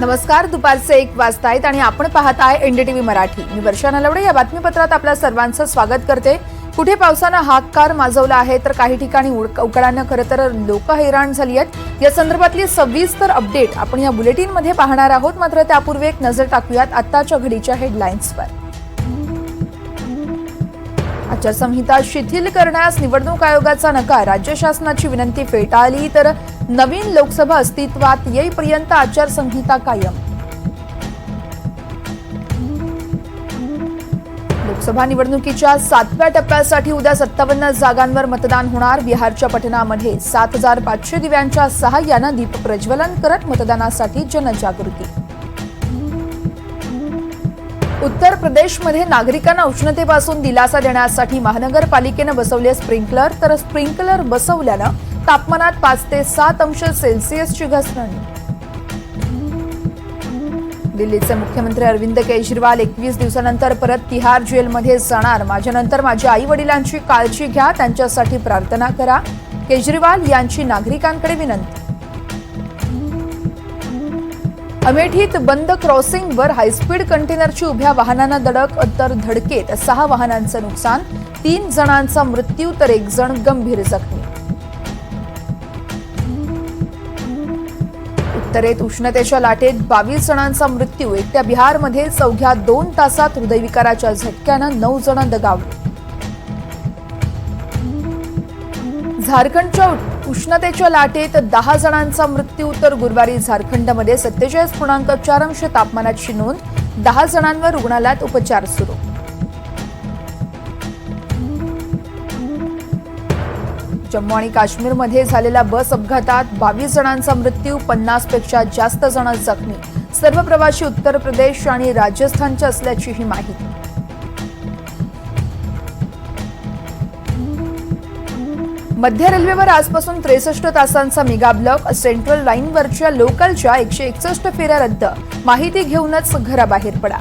नमस्कार दुपारचे एक वाजतायत आणि आपण पाहत आहे एनडीटीव्ही मराठी. मी वर्षा नलवडे या बातमीपत्रात आपल्या सर्वांचं स्वागत करते. कुठे पावसानं हाककार माजवला आहे तर काही ठिकाणी उकडानं खरं तर लोक हैराण झाली आहेत. या संदर्भातली सविस्तर अपडेट आपण या बुलेटिनमध्ये पाहणार आहोत. मात्र त्यापूर्वी एक नजर टाकूयात आत्ताच्या घडीच्या हेडलाईन्सवर आचारसंहिता शिथिल करण्यास निवडणूक आयोगाचा नकार. राज्य शासनाची विनंती फेटाळली तर नवीन लोकसभा अस्तित्वात येईपर्यंत आचारसंहिता कायम. लोकसभा निवडणुकीच्या सातव्या टप्प्यासाठी उद्या सत्तावन्न जागांवर मतदान होणार. बिहारच्या पटनामध्ये सात हजार पाचशे दिव्यांच्या सहाय्यानं दीप प्रज्वलन करत मतदानासाठी जनजागृती. उत्तर प्रदेशमध्ये नागरिकांना उष्णतेपासून दिलासा देण्यासाठी महानगरपालिकेनं बसवले स्प्रिंकलर तर स्प्रिंकलर बसवल्यानं तापमानात पाच ते सात अंश सेल्सिअसची घसरण. दिल्लीचे मुख्यमंत्री अरविंद केजरीवाल एकवीस दिवसानंतर परत तिहार जेलमध्ये जाणार. माझ्यानंतर माझ्या आई वडिलांची काळजी घ्या त्यांच्यासाठी प्रार्थना करा. केजरीवाल यांची नागरिकांकडे विनंती. अमेठीत बंद क्रॉसिंगवर हायस्पीड कंटेनरची उभ्या वाहनांना धडक तर धडकेत सहा वाहनांचं नुकसान तीन जणांचा मृत्यू तर एक जण गंभीर जखमी. उत्तरेत उष्णतेच्या लाटेत बावीस जणांचा मृत्यू एकट्या बिहारमध्ये चौघ्या दोन तासात हृदयविकाराच्या झटक्यानं नऊ जण दगावले. झारखंडच्या उष्णतेच्या लाटेत दहा जणांचा मृत्यू तर गुरुवारी झारखंडमध्ये सत्तेचाळीस पूर्णांक चार अंश तापमानाची नोंद दहा जणांवर रुग्णालयात उपचार सुरू. जम्मू आणि काश्मीरमध्ये झालेल्या बस अपघातात बावीस जणांचा मृत्यू पन्नासपेक्षा जास्त जण जखमी. सर्व प्रवासी उत्तर प्रदेश आणि राजस्थानचे असल्याचीही माहिती. मध्य रेल्वेवर आजपासून त्रेसष्ट तासांचा मेगा ब्लॉक सेंट्रल लाईनवरच्या लोकलच्या एकशे एकसष्ट फेऱ्या रद्द. माहिती घेऊनच घराबाहेर पडा.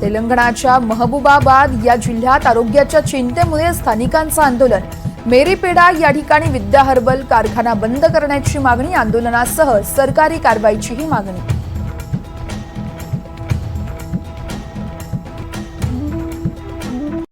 तेलंगणाच्या महबूबाबाद या जिल्ह्यात आरोग्याच्या चिंतेमुळे स्थानिकांचं आंदोलन. मेरीपेडा या ठिकाणी विद्या हर्बल कारखाना बंद करण्याची मागणी आंदोलनासह सरकारी कारवाईचीही मागणी.